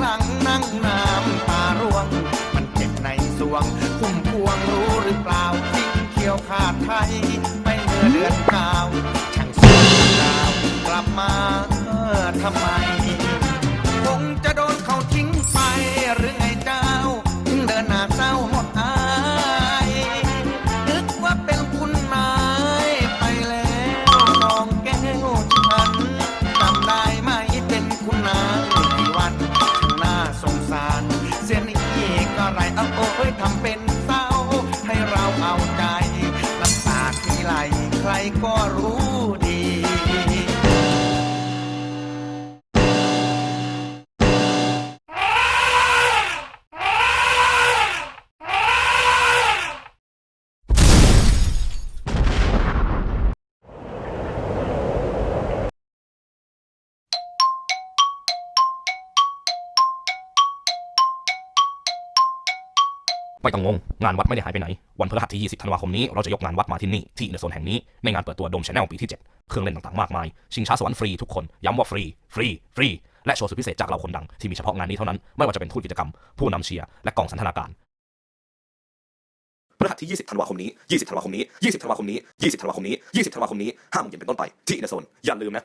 หลังนั่งน้ำตาร่วง มันเจ็บในสวง คุ้มพวงรู้หรือเปล่าที่เขียวขาดไทย ใครก็รู้ ไม่ต้องงง งานวัดไม่ได้หายไปไหน วันพฤหัสที่ 20 ธันวาคมนี้ เราจะยกงานวัดมาที่นี่ ที่อินเดอร์โซนแห่งนี้ ในงานเปิดตัวโดมชาแนลปีที่ 7 เครื่องเล่นต่างๆ มากมาย ชิงช้าสวรรค์ฟรีทุกคน ย้ำว่าฟรี ฟรี ฟรี และโชว์สุดพิเศษจากเราคนดัง ที่มีเฉพาะงานนี้เท่านั้น ไม่ว่าจะเป็นทูตกิจกรรม ผู้นำเชียร์ และกองสันทนาการพฤหัสที่ 20 ธันวาคมนี้ 20 ธันวาคมนี้ 20 ธันวาคมนี้ 20 ธันวาคมนี้ 20 ธันวาคมนี้5โมงเย็นเป็นต้นไป ที่อินเดอร์โซนอย่าลืมนะ